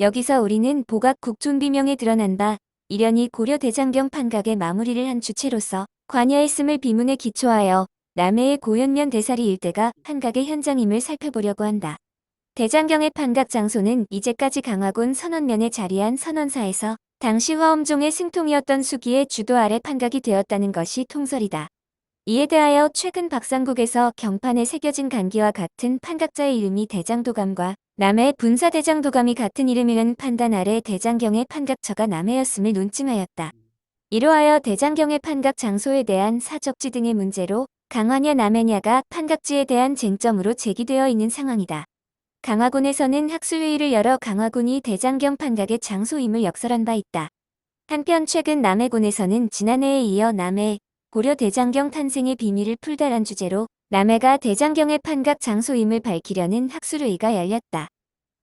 여기서 우리는 보각 국존비명에 드러난 바 이련이 고려 대장경 판각의 마무리를 한 주체로서 관여했음을 비문에 기초하여 남해의 고현면 대사리 일대가 판각의 현장임을 살펴보려고 한다. 대장경의 판각 장소는 이제까지 강화군 선원면에 자리한 선원사에서 당시 화엄종의 승통이었던 수기의 주도 아래 판각이 되었다는 것이 통설이다. 이에 대하여 최근 박상국에서 경판에 새겨진 간기와 같은 판각자의 이름이 대장도감과 남해 분사대장도감이 같은 이름이라는 판단 아래 대장경의 판각처가 남해였음을 논증하였다. 이로하여 대장경의 판각 장소에 대한 사적지 등의 문제로 강화냐 남해냐가 판각지에 대한 쟁점으로 제기되어 있는 상황이다. 강화군에서는 학술회의를 열어 강화군이 대장경 판각의 장소임을 역설한 바 있다. 한편 최근 남해군에서는 지난해에 이어 남해 고려 대장경 탄생의 비밀을 풀다란 주제로 남해가 대장경의 판각 장소임을 밝히려는 학술회의가 열렸다.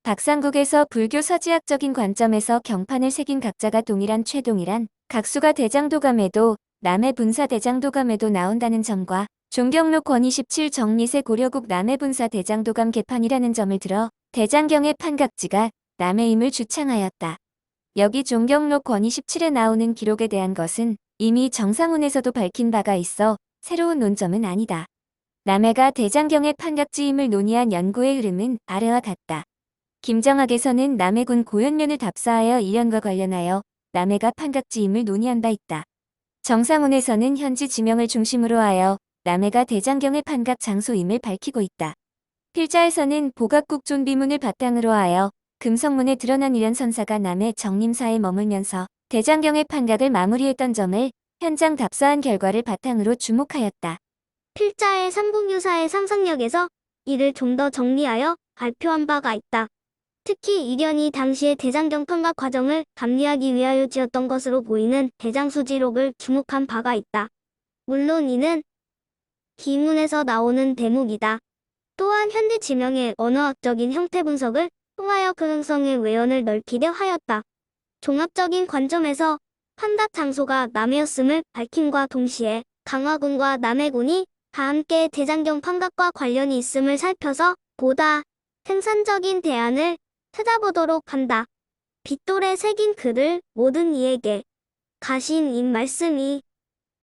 박상국에서 불교 서지학적인 관점에서 경판을 새긴 각자가 동일한 최동일한 각수가 대장도감에도 남해 분사 대장도감에도 나온다는 점과 종경록 권27 정리세 고려국 남해 분사 대장도감 개판이라는 점을 들어 대장경의 판각지가 남해임을 주창하였다. 여기 종경록 권 27에 나오는 기록에 대한 것은 이미 정상훈에서도 밝힌 바가 있어 새로운 논점은 아니다. 남해가 대장경의 판각지임을 논의한 연구의 흐름은 아래와 같다. 김정학에서는 남해군 고현면을 답사하여 이련과 관련하여 남해가 판각지임을 논의한 바 있다. 정상훈에서는 현지 지명을 중심으로 하여 남해가 대장경의 판각 장소임을 밝히고 있다. 필자에서는 보각국 존비문을 바탕으로 하여 금성문에 드러난 이련 선사가 남해 정림사에 머물면서 대장경의 판각을 마무리했던 점을 현장 답사한 결과를 바탕으로 주목하였다. 필자의 삼국유사의 상상력에서 이를 좀 더 정리하여 발표한 바가 있다. 특히 이련이 당시의 대장경 판각 과정을 감리하기 위하여 지었던 것으로 보이는 대장수지록을 주목한 바가 있다. 물론 이는 기문에서 나오는 대목이다. 또한 현지 지명의 언어학적인 형태 분석을 통하여 그 흥성의 외연을 넓히려 하였다. 종합적인 관점에서 판각 장소가 남해였음을 밝힘과 동시에 강화군과 남해군이 다 함께 대장경 판각과 관련이 있음을 살펴서 보다 생산적인 대안을 찾아보도록 한다. 빗돌에 새긴 글을 모든 이에게 가신 이 말씀이